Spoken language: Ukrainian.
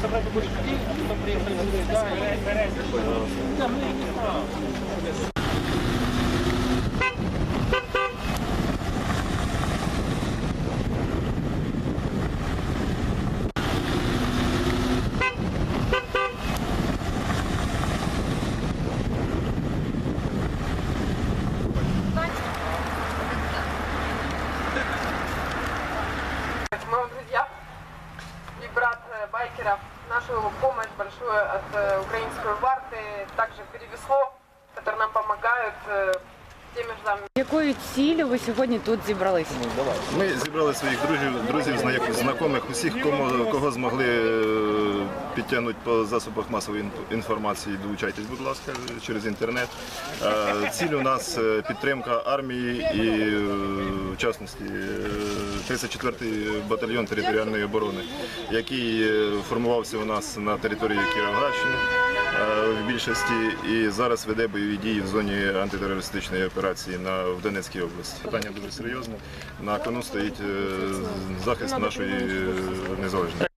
собрать побольше людей, чтобы приехали в Да, мы их не знаем. байкеров. Нашу помощь большую от э, украинской варты также перевесло, которые нам помогают э, теми же самыми Якою ціллю ви сьогодні тут зібралися? Ми зібрали своїх друзів, друзів, зна- знайомих, усіх, кому, кого змогли е, підтягнути по засобах масової ін- інформації. Долучайтесь, будь ласка, через інтернет. Е, Ціль у нас е, підтримка армії і, е, в частності, е, 34-й батальйон територіальної оборони, який е, формувався у нас на території Кіровоградщини е, в більшості і зараз веде бойові дії в зоні антитерористичної операції на в Донецькій області. Питання дуже серйозне. На кону стоїть е, захист нашої незалежності.